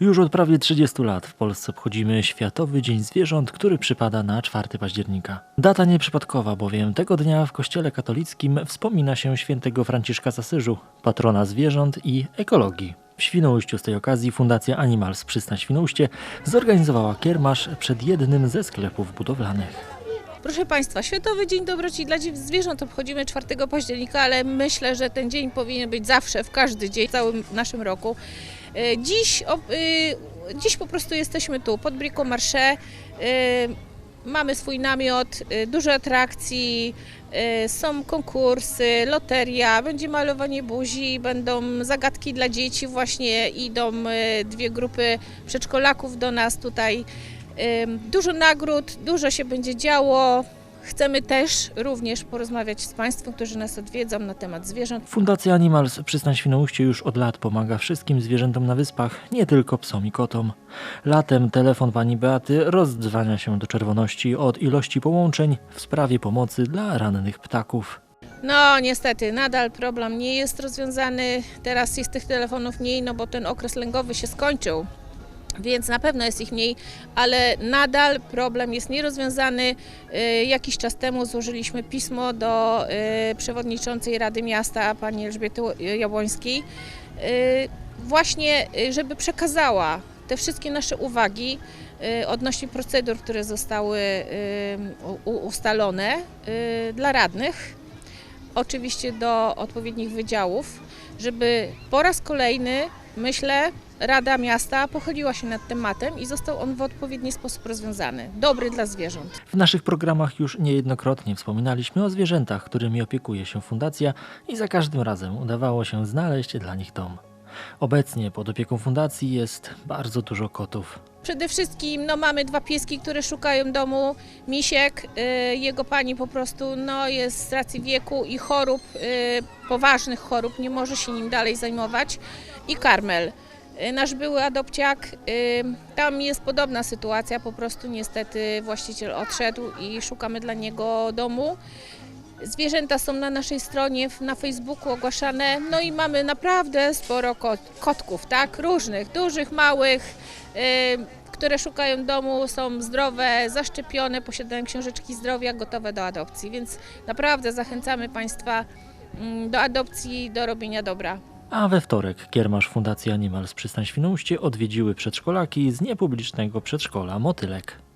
Już od prawie 30 lat w Polsce obchodzimy Światowy Dzień Zwierząt, który przypada na 4 października. Data nieprzypadkowa, bowiem tego dnia w Kościele katolickim wspomina się świętego Franciszka z Asyżu, patrona zwierząt i ekologii. W Świnoujściu z tej okazji Fundacja Animals Przystań Świnoujście zorganizowała kiermasz przed jednym ze sklepów budowlanych. Proszę Państwa, Światowy Dzień Dobroci dla Zwierząt obchodzimy 4 października, ale myślę, że ten dzień powinien być zawsze, w każdy dzień, w całym naszym roku. E, Dziś, y, dziś po prostu jesteśmy tu, pod Brico Marché. Y, Mamy swój namiot, dużo atrakcji, są konkursy, loteria, będzie malowanie buzi, będą zagadki dla dzieci, właśnie idą dwie grupy przedszkolaków do nas tutaj. Dużo nagród, dużo się będzie działo. Chcemy też również porozmawiać z Państwem, którzy nas odwiedzą na temat zwierząt. Fundacja Animals Przystań Świnoujście już od lat pomaga wszystkim zwierzętom na wyspach, nie tylko psom i kotom. Latem telefon pani Beaty rozdzwania się do czerwoności od ilości połączeń w sprawie pomocy dla rannych ptaków. No niestety, nadal problem nie jest rozwiązany. Teraz jest tych telefonów mniej, no bo ten okres lęgowy się skończył. Więc na pewno jest ich mniej, ale nadal problem jest nierozwiązany. Y, Jakiś czas temu złożyliśmy pismo do y, przewodniczącej Rady Miasta, pani Elżbiety Jabłońskiej, y, właśnie y, żeby przekazała te wszystkie nasze uwagi odnośnie procedur, które zostały ustalone dla radnych, oczywiście do odpowiednich wydziałów, żeby po raz kolejny, myślę, Rada Miasta pochyliła się nad tematem i został on w odpowiedni sposób rozwiązany. Dobry dla zwierząt. W naszych programach już niejednokrotnie wspominaliśmy o zwierzętach, którymi opiekuje się fundacja i za każdym razem udawało się znaleźć dla nich dom. Obecnie pod opieką fundacji jest bardzo dużo kotów. Przede wszystkim no, mamy dwa pieski, które szukają domu. Misiek, y, jego pani po prostu no, jest z racji wieku i chorób, y, poważnych chorób, nie może się nim dalej zajmować. I Karmel, y, nasz były adopciak. Y, tam jest podobna sytuacja, po prostu niestety właściciel odszedł i szukamy dla niego domu. Zwierzęta są na naszej stronie na Facebooku ogłaszane, no i mamy naprawdę sporo kot, kotków, tak? Różnych, dużych, małych, y, które szukają domu, są zdrowe, zaszczepione, posiadają książeczki zdrowia, gotowe do adopcji, więc naprawdę zachęcamy Państwa mm, do adopcji, do robienia dobra. A we wtorek kiermasz Fundacji Animals Przystań Świnoujście odwiedziły przedszkolaki z niepublicznego przedszkola Motylek.